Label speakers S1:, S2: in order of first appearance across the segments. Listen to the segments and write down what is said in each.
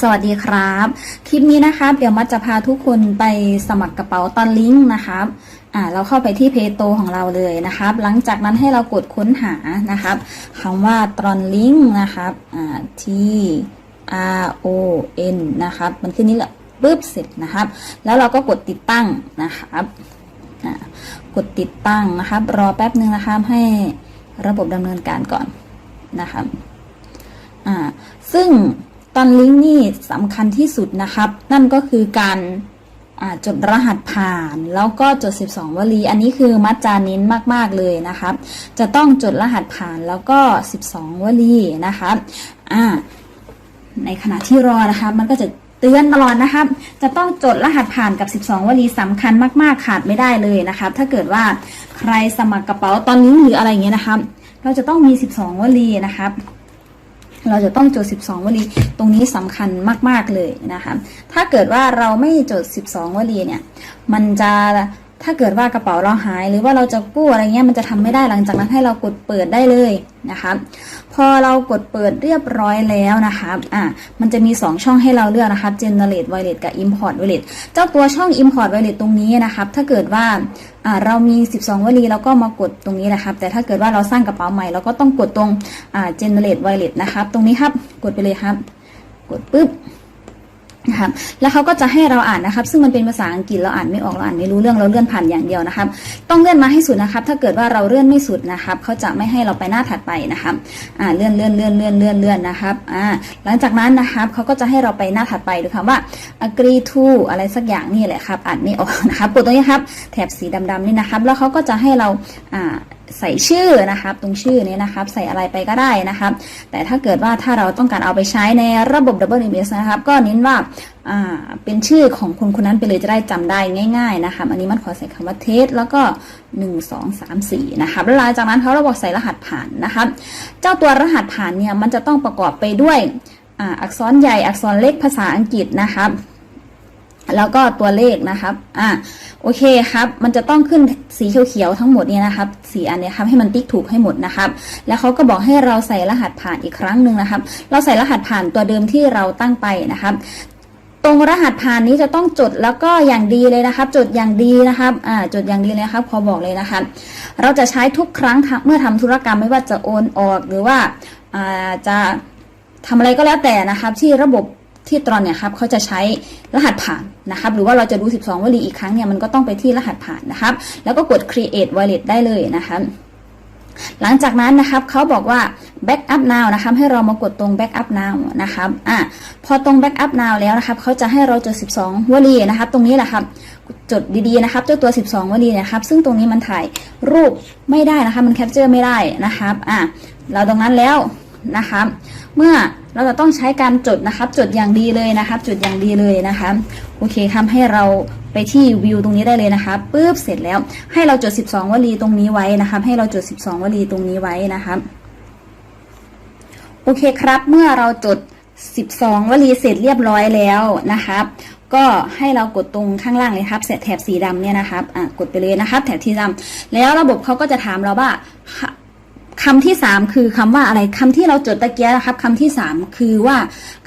S1: สวัสดีครับ คลิปนี้นะครับ เดี๋ยวมัดจะพาทุกคนไปสมัครกระเป๋าตอนลิงก์นะครับอ่าเราเข้าไปที่เพจโตของเราเลยนะครับ หลังจากนั้นให้เรากดค้นหานะครับคำว่าตอนลิงก์นะครับอ่า T R O N นะครับ มันขึ้นนี้แหละปึ๊บเสร็จนะครับ แล้วเราก็กดติดตั้งนะครับอ่ากดติดตั้งนะครับ รอแป๊บนึงนะครับให้ระบบดำเนินการก่อนนะครับอ่าซึ่ง ตอนลิงก์นี่สำคัญที่สุดนะครับ นั่นก็คือการจดรหัสผ่าน แล้วก็จด 12 วลี อันนี้คือมัจจาเน้นมาก ๆ เลยนะครับ จะต้องจดรหัสผ่านแล้วก็ 12 วลีนะครับอ่าในขณะที่รอนะครับมันก็จะเตือนตลอดนะครับ จะต้องจดรหัสผ่านกับ 12 วลีสำคัญมาก ๆ ขาดไม่ได้เลยนะครับ ถ้าเกิดว่าใครสมัครกระเป๋าตอนลิงก์หรืออะไรเงี้ยนะครับ เราจะต้องมี 12 วลีนะครับ เราจะต้องจด 12 วลี ตรงนี้สำคัญมาก ๆ เลยนะคะ ถ้าเกิดว่าเราไม่จด 12 วลีเนี่ย มันจะ ถ้าเกิดว่ากระเป๋าเราหายหรือว่าเราจะกู้อะไรเงี้ยมันจะทำไม่ได้หลังจากนั้นให้เรากดเปิดได้เลยนะคะพอเรากดเปิดเรียบร้อยแล้วนะคะอะมันจะมี 2 ช่องให้เราเลือกนะคะ generate wallet กับ import wallet เจ้าตัวช่อง import wallet ตรงนี้นะครับ ถ้าเกิดว่าอ่าเรามี 12 วลีเราก็มากดตรงนี้นะครับ แต่ถ้าเกิดว่าเราสร้างกระเป๋าใหม่เราก็ต้องกดตรงอ่า generate wallet นะครับ ตรงนี้ครับ กดไปเลยครับ กดปุ๊บ นะครับแล้วเขาก็จะให้เราอ่านนะครับ ซึ่งมันเป็นภาษาอังกฤษเราอ่านไม่ออกเราอ่านไม่รู้เรื่องเราเลื่อนผ่านอย่างเดียวนะครับ ต้องเลื่อนมาให้สุดนะครับ ถ้าเกิดว่าเราเลื่อนไม่สุดนะครับเขาจะไม่ให้เราไปหน้าถัดไปนะครับอ่าเลื่อนเลื่อนเลื่อนเลื่อนเลื่อนเลื่อนนะครับอ่าหลังจากนั้นนะครับเขาก็จะให้เราไปหน้าถัดไปดูคำว่า agree to อะไรสักอย่างนี่แหละครับอ่านไม่ออกนะครับกดตรงนี้ครับแถบสีดำๆนี่นะครับ แล้วเขาก็จะให้เราอ่า ใส่ชื่อนะครับ ตรงชื่อนี้นะครับ ใส่อะไรไปก็ได้นะครับ แต่ถ้าเกิดว่าถ้าเราต้องการเอาไปใช้ในระบบ Double MS นะครับ ก็เน้นว่าเป็นชื่อของคนคนนั้นไปเลยจะได้จำได้ง่าย ๆนะครับอันนี้มันขอใส่คำว่าเทสแล้วก็ 1 2 3 4นะครับแล้วหลังจากนั้นเขาเราบอกใส่รหัสผ่านนะครับเจ้าตัวรหัสผ่านเนี่ยมันจะต้องประกอบไปด้วยอ,อักษรใหญ่อักษรเล็กภาษาอังกฤษนะครับ แล้วก็ตัวเลขนะครับ อ่าโอเคครับ มันจะต้องขึ้นสีเขียวๆทั้งหมดเนี่ยนะครับสีอันเนี้ยครับให้มันติ๊กถูกให้หมดนะครับ แล้วเขาก็บอกให้เราใส่รหัสผ่านอีกครั้งหนึ่งนะครับ เราใส่รหัสผ่านตัวเดิมที่เราตั้งไปนะครับ ตรงรหัสผ่านนี้จะต้องจดแล้วก็อย่างดีเลยนะครับ จดอย่างดีนะครับ อ่า จดอย่างดีเลยครับ พอบอกเลยนะครับ เราจะใช้ทุกครั้งเมื่อทำธุรกรรมไม่ว่าจะโอนออกหรือว่า อ่า จะทำอะไรก็แล้วแต่นะครับ ที่ระบบ ที่ตรอนเนี่ยครับเขาจะใช้รหัสผ่านนะครับ หรือว่าเราจะดู12 วลีอีกครั้งเนี่ยมันก็ต้องไปที่รหัสผ่านนะครับ แล้วก็กด create wallet ได้เลยนะครับหลังจากนั้นนะครับเขาบอกว่า backup now นะครับให้เรามากดตรง backup now นะครับอะพอตรง backup now แล้วนะครับเขาจะให้เราจด 12 วลีนะครับ ตรงนี้แหละครับจดดีๆนะครับเจ้าตัว 12 วลีนะครับ ซึ่งตรงนี้มันถ่ายรูปไม่ได้นะคะมันแคปเจอร์ไม่ได้นะครับอะเราตรงนั้นแล้ว นะครับเมื่อเราจะต้องใช้การจดนะครับ จดอย่างดีเลยนะครับ จดอย่างดีเลยนะคะโอเคทำให้เราไปที่วิวตรงนี้ได้เลยนะคะปุ๊บเสร็จแล้ว ให้เราจด 12 วลีตรงนี้ไว้นะครับ ให้เราจด 12 วลีตรงนี้ไว้นะครับโอเคครับ เมื่อเราจด 12 วลีเสร็จเรียบร้อยแล้วนะครับก็ให้เรากดตรงข้างล่างเลยครับแถบสีดำเนี่ยนะครับ อะ กดไปเลยนะครับ แถบสีดำแล้วระบบเขาก็จะถามเราว่า คำที่สามคือคำว่าอะไรคำที่เราจดตะเกียนะครับคำที่สามคือว่า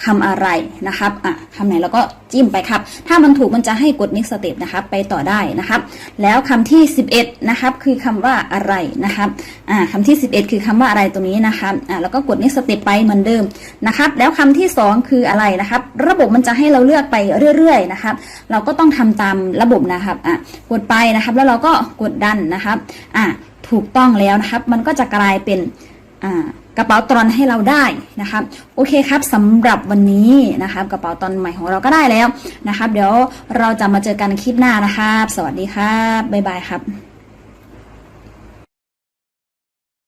S1: คำอะไรนะครับอะคำไหนเราก็จิ้มไปครับ ถ้ามันถูกมันจะให้กด next step นะครับไปต่อได้นะครับ แล้วคำที่สิบเอ็ดนะครับคือคำว่าอะไรนะครับอ่าคำที่สิบเอ็ดคือคำว่าอะไรตรงนี้นะครับอ่าแล้วก็กด next step ไปเหมือนเดิมนะครับ แล้วคำที่สองคืออะไรนะครับ ระบบมันจะให้เราเลือกไปเรื่อยๆนะครับ เราก็ต้องทำตามระบบนะครับอะกดไปนะครับ แล้วเราก็กดดันนะครับอ่า ถูกต้องแล้วนะครับ มันก็จะกลายเป็นกระเป๋าตรอนให้เราได้นะครับโอเคครับสำหรับวันนี้นะครับ กระเป๋าตอนใหม่ของเราก็ได้แล้วนะครับ เดี๋ยวเราจะมาเจอกันคลิปหน้านะครับ สวัสดีครับบ๊ายบายครับ